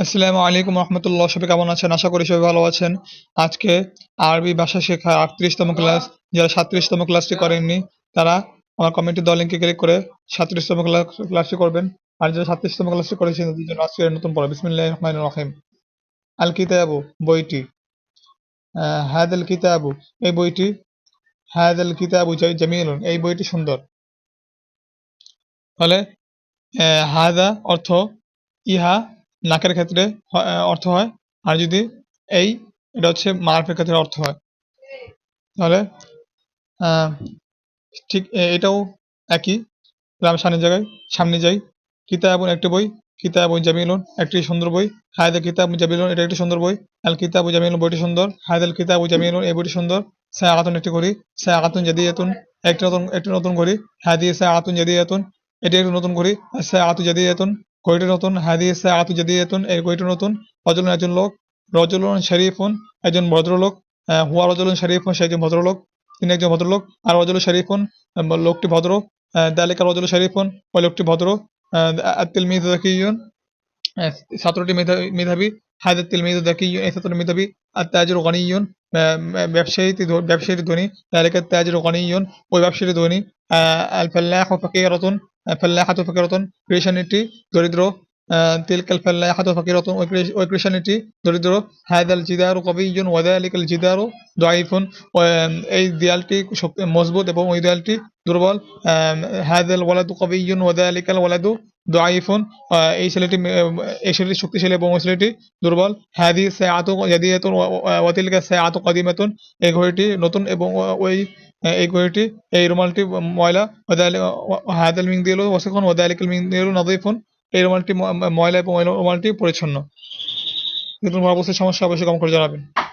আসসালামু আলাইকুম রহমতুল্লাহ। সবাই কেমন আছেন? আশা করি সবাই ভালো আছেন। আজকে আরবি ভাষা শেখার আটত্রিশতম ক্লাস যারা সাতত্রিশতম ক্লাসটি করেননি তারা আমার কমিটি দল লিঙ্কে ক্লিক করে সাতত্রিশতম ক্লাস ক্লাসটি করবেন। আর যারা সাতত্রিশতম ক্লাসটি করেছেন তাদের জন্য আজকে নতুন পড়া বিসমিল্লাহ রহমান রহিম। আল কিতাবু বইটি। আহ, হাদাল কিতাবু এই বইটি হাদাল কিতাবু জা- জামিলুন এই বইটি সুন্দর। আহ, হাদা অর্থ ইহা নাকের ক্ষেত্রে অর্থ হয়। আর যদি এই, এটা হচ্ছে মারফের ক্ষেত্রে অর্থ হয়। তাহলে ঠিক এটাও একই। আমি সামনের জায়গায়, সামনে যাই। কিতাবুন একটি বই কিতাবুন জামিলুন একটি সুন্দর বই। হায়দা কিতাবুন জামিলুন এটা একটি সুন্দর বই। আল কিতাবু জামিলুন বইটি সুন্দর। হায়দাল কিতাবু জামিলুন এই বইটি সুন্দর। সে সায়াতুন একটি ঘড়ি, সে আগাতুন সায়াতুন জাদিয়াতুন, একটি নতুন একটি নতুন ঘড়ি। হাদি সায়াতুন জাদিয়াতুন, এটি একটি নতুন ঘড়ি সায়াতু জাদিয়াতুন। ঘড়িটি নতুন হাদি সায়াতু জাদিয়াতুন? এই ঘড়িটি নতুন? রজলুন একজন লোক রজলুন শরীফুন একজন ভদ্রলোক হুয়া রজলুন শরীফুন সে একজন ভদ্রলোক তিনি একজন ভদ্রলোক আর রজলুন শরীফুন লোকটি ভদ্র দালিকা রজলুন শরীফুন ওই লোকটি ভদ্র আতিলমিদ জাকিয়ুন আহ, ছাত্রটি মেধা- মেধাবী হায়দা তিলমিদ জাকিয়ুন এই ছাত্রটি মেধাবী আর তাজুর গনিয়ুন ব্যবসায়ীটি ধ- ব্যবসায়ীটি ধনী দালিকা তাজুর গনিয়ুন ওই ব্যবসায়ীটি ধনী আল ফাল্লাহ ফাকিরাতুন ফাল্লাহাতু ফাকিরাতুন কৃষানিটি দরিদ্র তিলকাল ফাল্লাহাতু ফাকিরাতুন ওই কৃষ- ওই কৃষানিটি দরিদ্র। হায়দাল জিদারু কবিয়ুন ওয়াদালিকাল জিদারু দাইফুন এই দেয়ালটি মজবুত এবং ওই দেয়ালটি দুর্বল। হায়দাল ওয়ালাদু কবিয়ুন ওয়াদালিকাল ওয়ালাদু দাইফুন এই ছেলেটি এই ছেলেটি শক্তিশালী এবং ওই ছেলেটি দুর্বল। হাদি সায়াতু জাদিয়াতুন ওয়া- ওয়া- ওয়াতিলকা সায়াতু কাদিমাতুন। এই ঘড়িটি নতুন এবং ওই এই ঘড়িটি, এই রুমালটি ময়লা। ওয়াদালি- হাদাল মিং দিয়েলো ওয়াসিকুন ওয়াদালিকাল মিং দিয়েলো নাদিফুন। এই রুমালটি ময়লা এবং ওই রুমালটি পরিচ্ছন্ন। কিন্তু অবস্থায় সমস্যা অবশ্যই কম করে জানাবেন।